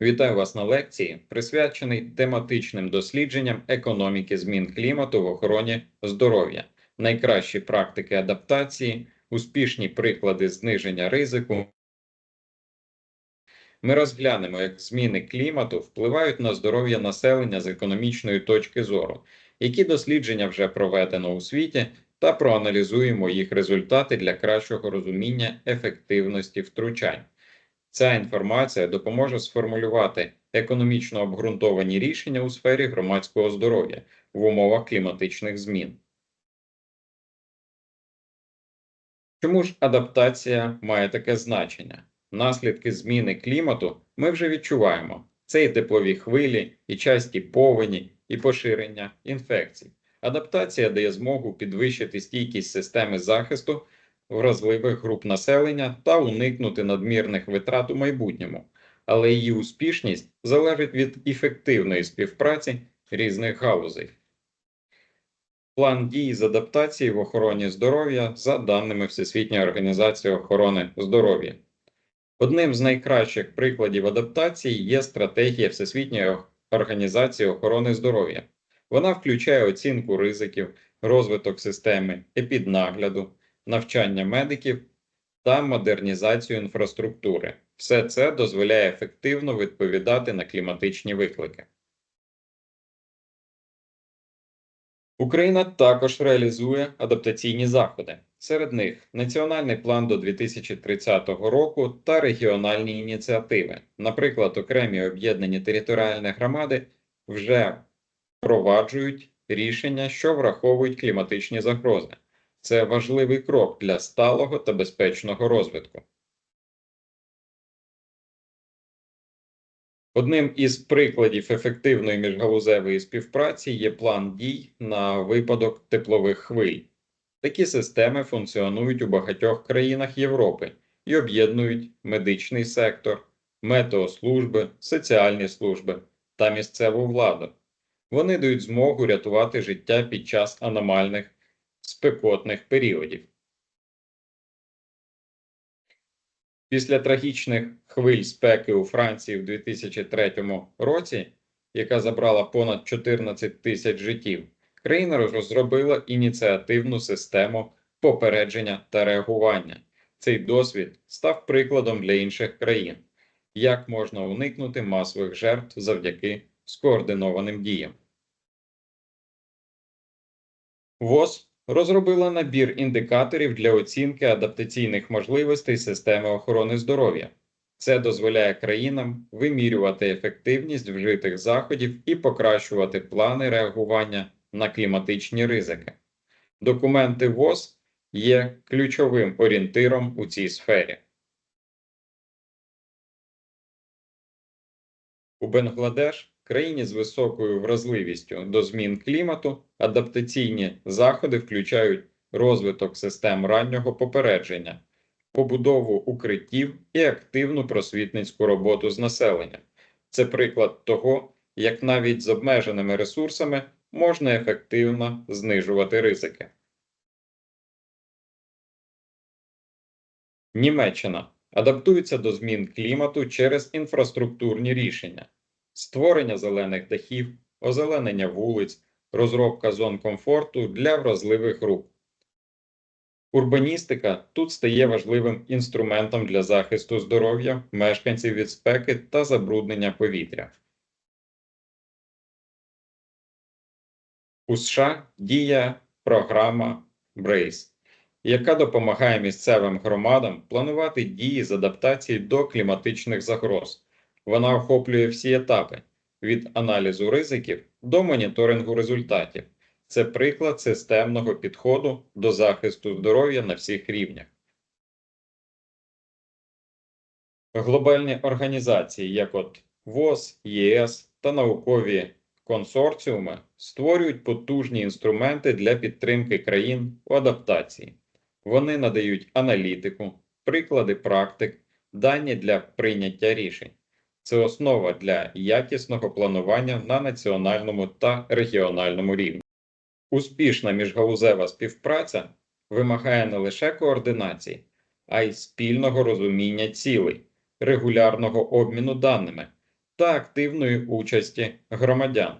Вітаю вас на лекції, присвячений тематичним дослідженням економіки змін клімату в охороні здоров'я, найкращі практики адаптації, успішні приклади зниження ризику. Ми розглянемо, як зміни клімату впливають на здоров'я населення з економічної точки зору, які дослідження вже проведено у світі, та проаналізуємо їх результати для кращого розуміння ефективності втручань. Ця інформація допоможе сформулювати економічно обґрунтовані рішення у сфері громадського здоров'я в умовах кліматичних змін. Чому ж адаптація має таке значення? Наслідки зміни клімату ми вже відчуваємо. Це і теплові хвилі, і часті повені, і поширення інфекцій. Адаптація дає змогу підвищити стійкість системи захисту вразливих груп населення та уникнути надмірних витрат у майбутньому, але її успішність залежить від ефективної співпраці різних галузей. План дій з адаптації в охороні здоров'я за даними Всесвітньої організації охорони здоров'я. Одним з найкращих прикладів адаптації є стратегія Всесвітньої організації охорони здоров'я. Вона включає оцінку ризиків, розвиток системи епіднагляду, навчання медиків та модернізацію інфраструктури. Все це дозволяє ефективно відповідати на кліматичні виклики. Україна також реалізує адаптаційні заходи. Серед них Національний план до 2030 року та регіональні ініціативи. Наприклад, окремі об'єднані територіальні громади вже впроваджують рішення, що враховують кліматичні загрози. Це важливий крок для сталого та безпечного розвитку. Одним із прикладів ефективної міжгалузевої співпраці є план дій на випадок теплових хвиль. Такі системи функціонують у багатьох країнах Європи і об'єднують медичний сектор, метеослужби, соціальні служби та місцеву владу. Вони дають змогу рятувати життя під час аномальних спекотних періодів. Після трагічних хвиль спеки у Франції в 2003 році, яка забрала понад 14 тисяч життів, країна розробила ініціативну систему попередження та реагування. Цей досвід став прикладом для інших країн, як можна уникнути масових жертв завдяки скоординованим діям. ВОЗ розробила набір індикаторів для оцінки адаптаційних можливостей системи охорони здоров'я. Це дозволяє країнам вимірювати ефективність вжитих заходів і покращувати плани реагування на кліматичні ризики. Документи ВОЗ є ключовим орієнтиром у цій сфері. У Бангладеш країні з високою вразливістю до змін клімату адаптаційні заходи включають розвиток систем раннього попередження, побудову укриттів і активну просвітницьку роботу з населенням. Це приклад того, як навіть з обмеженими ресурсами можна ефективно знижувати ризики. Німеччина адаптується до змін клімату через інфраструктурні рішення створення зелених дахів, озеленення вулиць, розробка зон комфорту для вразливих груп. Урбаністика тут стає важливим інструментом для захисту здоров'я мешканців від спеки та забруднення повітря. У США діє програма BRACE, яка допомагає місцевим громадам планувати дії з адаптації до кліматичних загроз. Вона охоплює всі етапи від аналізу ризиків до моніторингу результатів. Це приклад системного підходу до захисту здоров'я на всіх рівнях. Глобальні організації, як от ВОЗ, ЄС та наукові консорціуми, створюють потужні інструменти для підтримки країн у адаптації. Вони надають аналітику, приклади практик, дані для прийняття рішень. Це основа для якісного планування на національному та регіональному рівні. Успішна міжгалузева співпраця вимагає не лише координації, а й спільного розуміння цілей, регулярного обміну даними та активної участі громадян.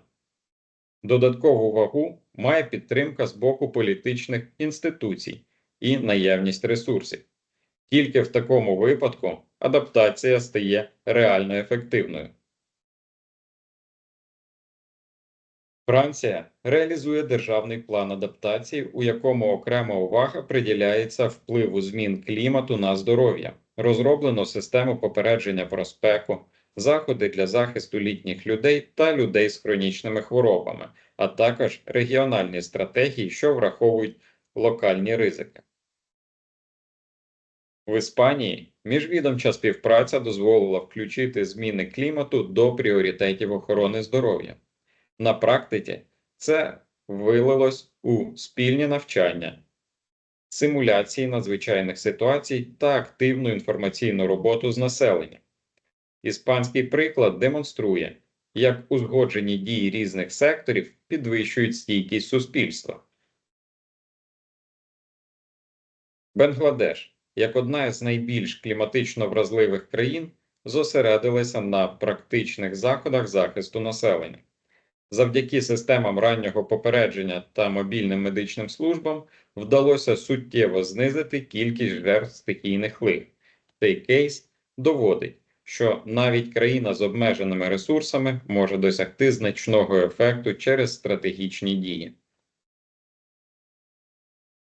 Додаткову вагу має підтримка з боку політичних інституцій і наявність ресурсів. Тільки в такому випадку адаптація стає реально ефективною. Франція реалізує державний план адаптації, у якому окрема увага приділяється впливу змін клімату на здоров'я. Розроблено систему попередження про спеку, заходи для захисту літніх людей та людей з хронічними хворобами, а також регіональні стратегії, що враховують локальні ризики. В Іспанії міжвідомча співпраця дозволила включити зміни клімату до пріоритетів охорони здоров'я. На практиці це вилилось у спільні навчання, симуляції надзвичайних ситуацій та активну інформаційну роботу з населенням. Іспанський приклад демонструє, як узгоджені дії різних секторів підвищують стійкість суспільства. Бангладеш, як одна з найбільш кліматично вразливих країн, зосередилася на практичних заходах захисту населення. Завдяки системам раннього попередження та мобільним медичним службам вдалося суттєво знизити кількість жертв стихійних лих. Цей кейс доводить, що навіть країна з обмеженими ресурсами може досягти значного ефекту через стратегічні дії.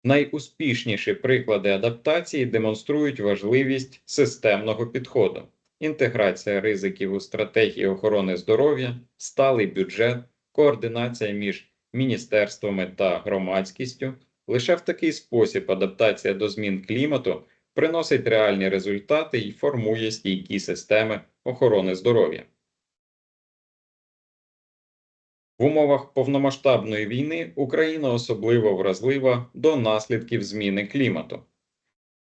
Найуспішніші приклади адаптації демонструють важливість системного підходу, інтеграція ризиків у стратегії охорони здоров'я, сталий бюджет, координація між міністерствами та громадськістю. Лише в такий спосіб адаптація до змін клімату приносить реальні результати і формує стійкі системи охорони здоров'я. В умовах повномасштабної війни Україна особливо вразлива до наслідків зміни клімату,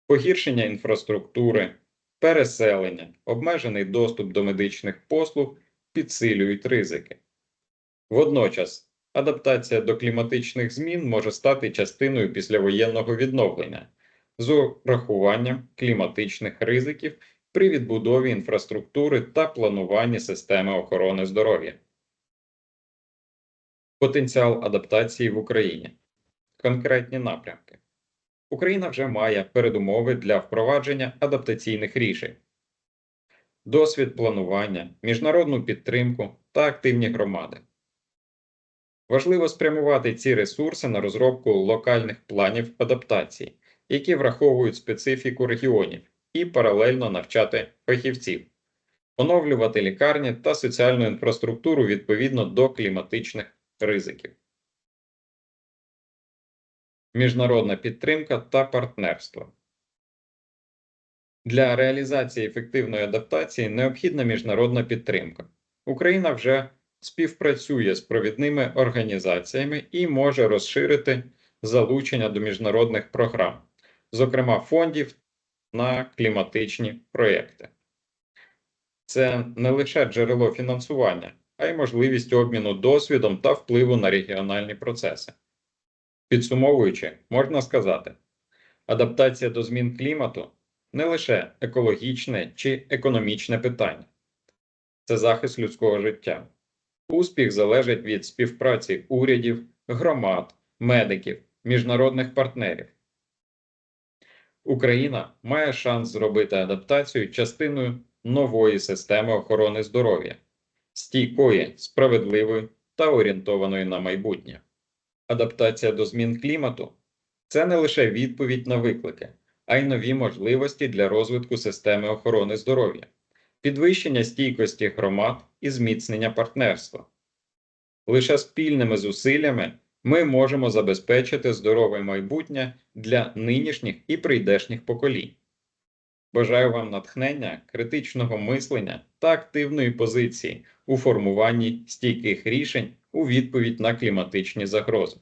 погіршення інфраструктури, переселення, обмежений доступ до медичних послуг підсилюють ризики. Водночас адаптація до кліматичних змін може стати частиною післявоєнного відновлення з урахуванням кліматичних ризиків при відбудові інфраструктури та плануванні системи охорони здоров'я. Потенціал адаптації в Україні. Конкретні напрямки. Україна вже має передумови для впровадження адаптаційних рішень, досвід планування, міжнародну підтримку та активні громади. Важливо спрямувати ці ресурси на розробку локальних планів адаптації, які враховують специфіку регіонів, і паралельно навчати фахівців, оновлювати лікарні та соціальну інфраструктуру відповідно до кліматичних ризиків. Міжнародна підтримка та партнерство. Для реалізації ефективної адаптації необхідна міжнародна підтримка. Україна вже співпрацює з провідними організаціями і може розширити залучення до міжнародних програм, зокрема фондів на кліматичні проєкти. Це не лише джерело фінансування, а й можливість обміну досвідом та впливу на регіональні процеси. Підсумовуючи, можна сказати, адаптація до змін клімату не лише екологічне чи економічне питання, це захист людського життя. Успіх залежить від співпраці урядів, громад, медиків, міжнародних партнерів. Україна має шанс зробити адаптацію частиною нової системи охорони здоров'я, стійкої, справедливої та орієнтованої на майбутнє. Адаптація до змін клімату це не лише відповідь на виклики, а й нові можливості для розвитку системи охорони здоров'я підвищення стійкості громад і зміцнення партнерства. Лише спільними зусиллями ми можемо забезпечити здорове майбутнє для нинішніх і прийдешніх поколінь. Бажаю вам натхнення, критичного мислення та активної позиції у формуванні стійких рішень у відповідь на кліматичні загрози.